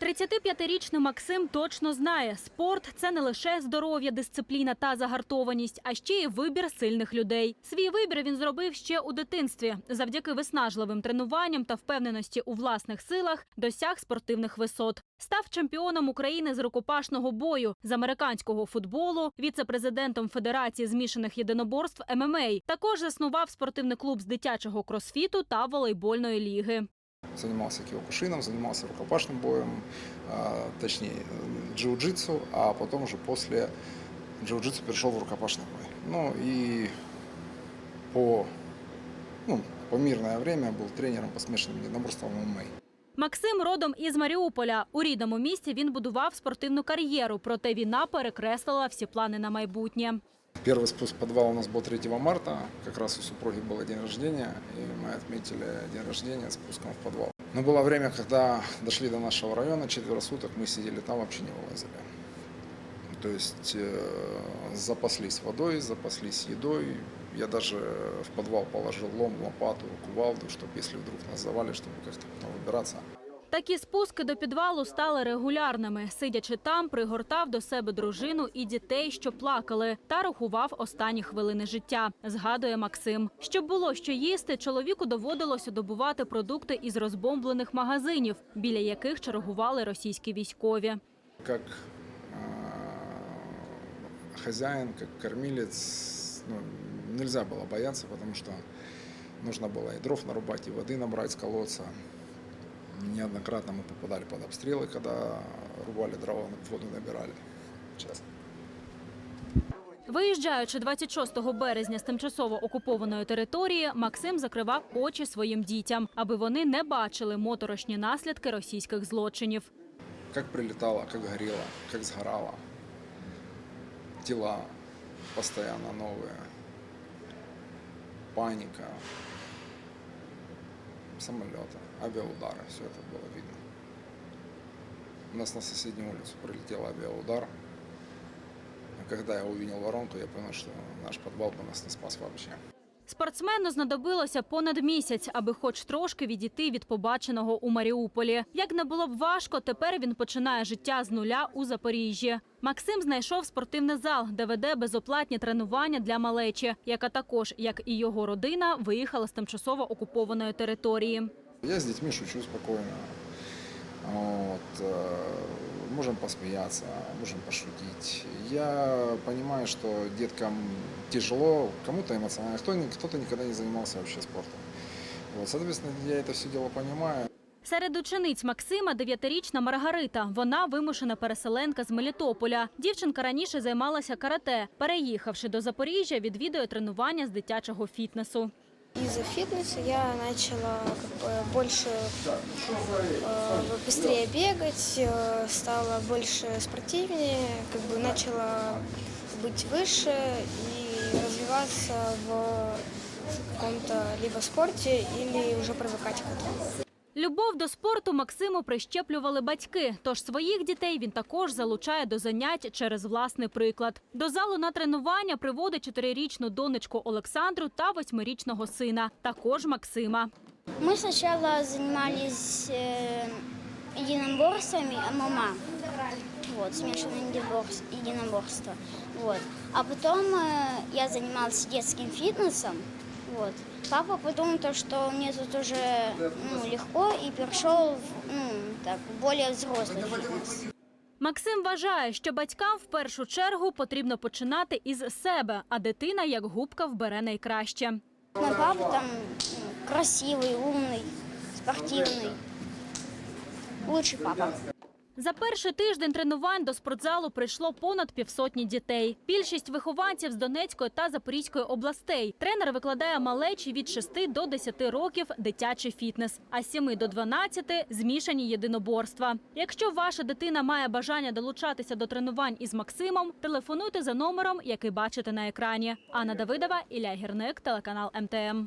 35-річний Максим точно знає, спорт це не лише здоров'я, дисципліна та загартованість, а ще й вибір сильних людей. Свій вибір він зробив ще у дитинстві. Завдяки виснажливим тренуванням та впевненості у власних силах досяг спортивних висот. Став чемпіоном України з рукопашного бою, з американського футболу, віце-президентом Федерації змішаних єдиноборств ММА. Також заснував спортивний клуб з дитячого кросфіту та волейбольної ліги. Занимался киокушином, занимался рукопашным боем, а, точнее э, джиу-джитсу, а потом уже после джиу-джитсу перешел в рукопашный бой. Ну и по, ну, по мирное время был тренером по смешанным единоборствам ММА. Максим родом із Маріуполя. У рідному місті він будував спортивну кар'єру, проте війна перекреслила всі плани на майбутнє. Первый спуск в подвал у нас был 3 марта, как раз у супруги был день рождения, и мы отметили день рождения спуском в подвал. Но было время, когда дошли до нашего района, четверо суток мы сидели там, вообще не вылазили. То есть э, запаслись водой, запаслись едой. Я даже в подвал положил лом, лопату, кувалду, чтобы если вдруг нас завалит, чтобы как-то потом выбираться. Такі спуски до підвалу стали регулярними. Сидячи там, пригортав до себе дружину і дітей, що плакали, та рахував останні хвилини життя. Згадує Максим. Щоб було що їсти, чоловіку доводилося добувати продукти із розбомблених магазинів, біля яких чергували російські військові. Как э, хозяин, как кормилец, ну, нельзя было бояться, потому что нужно было и дров нарубать, и воды набрать с колодца. Неоднократно мы попадали под обстрелы, когда рубали дрова, воду набирали. Честно. Виїжджаючи 26 березня з тимчасово окупованої території, Максим закривав очі своїм дітям, аби вони не бачили моторошні наслідки російських злочинів. Как прилетало, как горело, как сгорало. Тела постоянно новые. Паника. Самолеты, авиаудары. Все это было видно. У нас на соседнюю улицу прилетел авиаудар. Когда я увидел воронку, я понял, что наш подвал бы нас не спас вообще. Спортсмену знадобилося понад місяць, аби хоч трошки відійти від побаченого у Маріуполі. Як не було б важко, тепер він починає життя з нуля у Запоріжжі. Максим знайшов спортивний зал, де веде безоплатні тренування для малечі, яка також, як і його родина, виїхала з тимчасово окупованої території. Я с детьми шучу спокойно. Вот, э, можем посмеяться, можем пошутить. Я понимаю, что деткам тяжело, кому-то эмоционально, кто, кто-то никогда не занимался вообще спортом. Вот, соответственно, я это все дело понимаю. Серед учениць Максима дев'ятирічна Маргарита. Вона вимушена переселенка з Мелітополя. Дівчинка раніше займалася карате. Переїхавши до Запоріжжя, відвідує тренування з дитячого фітнесу. Из-за фитнеса я начала как бы больше, э, быстрее бегать, э, стала больше спортивнее, как бы начала быть выше и развиваться в каком-то либо спорте или уже привыкать к этому. Любов до спорту Максиму прищеплювали батьки, тож своїх дітей він також залучає до занять через власний приклад. До залу на тренування приводить чотирирічну донечку Олександру та восьмирічного сина, також Максима. Мы сначала занимались э, единоборствами ММА, вот, смешанное единоборс- единоборство, вот. А потом э, я занималась детским фитнесом, вот. Папа подумал, то, что мне тут уже ну, легко и перешел в ну, так, более взрослый фитнес. Максим вважає, що батькам в першу чергу потрібно починати із себе, а дитина як губка вбере найкраще. Мой папа там ну, красивый, умный, спортивный. Лучший папа. За перший тиждень тренувань до спортзалу прийшло понад півсотні дітей. Більшість вихованців з Донецької та Запорізької областей. Тренер викладає малечі від 6 до 10 років дитячий фітнес, а з 7 до 12 – змішані єдиноборства. Якщо ваша дитина має бажання долучатися до тренувань із Максимом, телефонуйте за номером, який бачите на екрані. Анна Давидова, Ілля Гірник, телеканал МТМ.